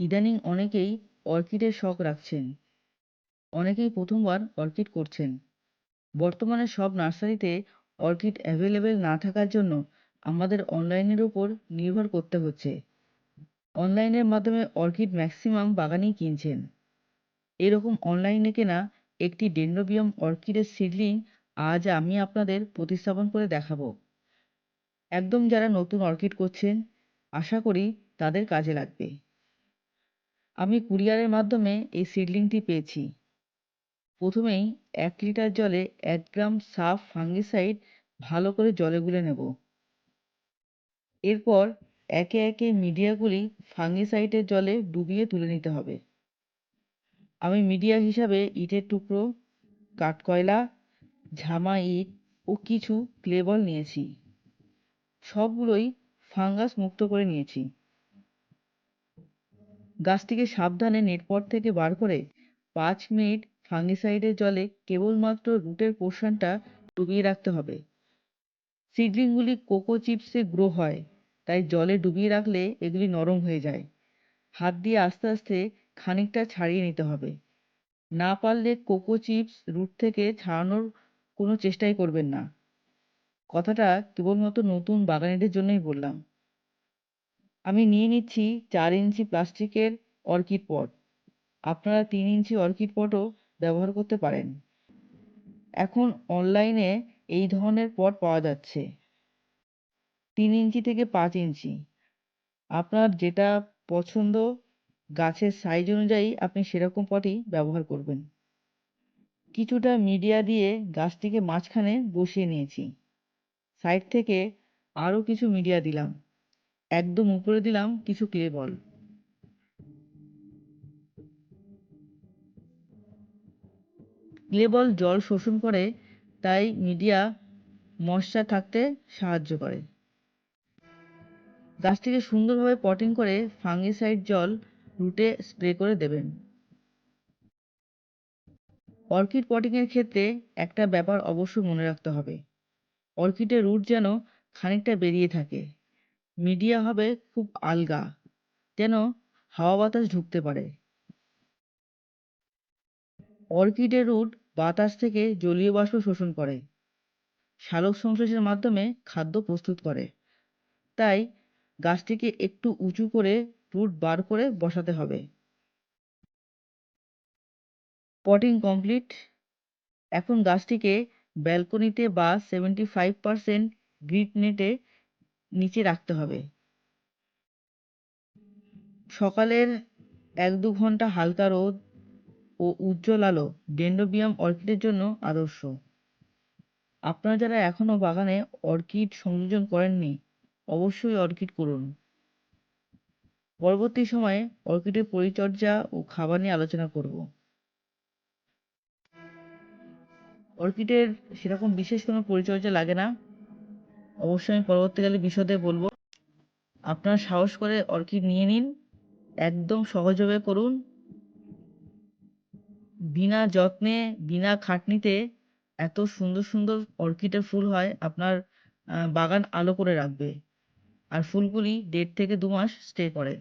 ইদানিং অনেকেই অর্কিডের শখ রাখছেন। অনেকেই প্রথমবার অর্কিড করছেন। বর্তমানে সব নার্সারিতে অর্কিড অ্যাভেলেবেল না থাকার জন্য আমাদের অনলাইনের উপর নির্ভর করতে হচ্ছে। অনলাইনের মাধ্যমে অর্কিড ম্যাক্সিমাম বাগানেই কিনছেন। এরকম অনলাইনে কেনা একটি ডেন্ড্রোবিয়াম অর্কিডের সিডলিং আজ আমি আপনাদের প্রতিস্থাপন করে দেখাবো। একদম যারা নতুন অর্কিড করছেন, আশা করি তাদের কাজে লাগবে। আমি কুরিয়ারের মাধ্যমে এই সিডলিংটি পেয়েছি। প্রথমেই এক লিটার জলে এক গ্রাম সাফ ফাঙ্গিসাইড ভালো করে জলে গুলে নেব। এরপর একে একে মিডিয়াগুলি ফাঙ্গিসাইডের জলে ডুবিয়ে তুলে নিতে হবে। আমি মিডিয়া হিসাবে ইটের টুকরো, কাঠকয়লা, ঝামা ইট ও কিছু ক্লেবল নিয়েছি। সবগুলোই ফাঙ্গাস মুক্ত করে নিয়েছি। গাছটিকে সাবধানে নেটপট থেকে বার করে পাঁচ মিনিট ফাঙ্গিসাইডের জলে কেবলমাত্র রুটের পোর্শনটা ডুবিয়ে রাখতে হবে। সিডলিংগুলি কোকো চিপসে গ্রো হয়, তাই জলে ডুবিয়ে রাখলে এগুলি নরম হয়ে যায়। হাত দিয়ে আস্তে আস্তে খানিকটা ছাড়িয়ে নিতে হবে। না পারলে কোকো চিপস রুট থেকে ছাড়ানোর কোনো চেষ্টাই করবেন না। কথাটা কেবলমাত্র নতুন বাগানিদের জন্যই বললাম। আমি নিয়ে নিচ্ছি চার ইঞ্চি প্লাস্টিকের অর্কিড পট। আপনারা তিন ইঞ্চি অর্কিড পটও ব্যবহার করতে পারেন। এখন অনলাইনে এই ধরনের পট পাওয়া যাচ্ছে। তিন ইঞ্চি থেকে পাঁচ ইঞ্চি। আপনার যেটা পছন্দ গাছের সাইজ অনুযায়ী আপনি সেরকম পটই ব্যবহার করবেন। কিছুটা মিডিয়া দিয়ে গাছটিকে মাঝখানে বসিয়ে নিয়েছি। সাইড থেকে আরও কিছু মিডিয়া দিলাম। একদম উপরে দিলাম, কিছু ক্লে বল। ক্লে বল জল শোষণ করে, তাই মিডিয়া মশা থাকতে সাহায্য করে। গাছটিকে সুন্দরভাবে পটিং করে ফাঙ্গিসাইড জল রুটে স্প্রে করে দেবেন। অর্কিড পটিংয়ের ক্ষেত্রে একটা ব্যাপার অবশ্যই মনে রাখতে হবে। অর্কিডের রুট যেন খানিকটা বেরিয়ে থাকে। মিডিয়া হবে খুব আলগা। যেন হাওয়া বাতাস ঢুকতে পারে। অর্কিডের রুট বাতাস থেকে জলীয় বাষ্প শোষণ করে। সালোক সংশ্লেষের মাধ্যমে খাদ্য প্রস্তুত করে। তাই গাছটিকে একটু উঁচু করে রুট বার করে বসাতে হবে। পটিং কমপ্লিট এখন গাছটিকে ব্যালকনিতে বা সেভেন্টি ফাইভ পার্সেন্ট গ্রিট নেটে নিচে রাখতে হবে। সকালের এক দু ঘণ্টা হালকা রোদ ও উজ্জ্বল আলো ডেন্ড্রোবিয়াম অর্কিডের জন্য আদর্শ। আপনারা যারা এখনও বাগানে অর্কিড সংযোজন করেননি, অবশ্যই অর্কিড করুন। পরবর্তী সময়ে অর্কিডের পরিচর্যা ও খাবার নিয়ে আলোচনা করব। অর্কিডের সেরকম বিশেষ কোনো পরিচর্যা লাগে না। অবশ্যই আমি পরবর্তীকালে বিশদে বলব। আপনারা সাহস করে অর্কিড নিয়ে নিন, একদম সহজভাবে করুন। বিনা যত্নে, বিনা খাটনিতে এত সুন্দর সুন্দর অর্কিডের ফুল হয়, আপনার বাগান আলো করে রাখবে। আর ফুলগুলি দেড় থেকে দু মাস স্টে করে।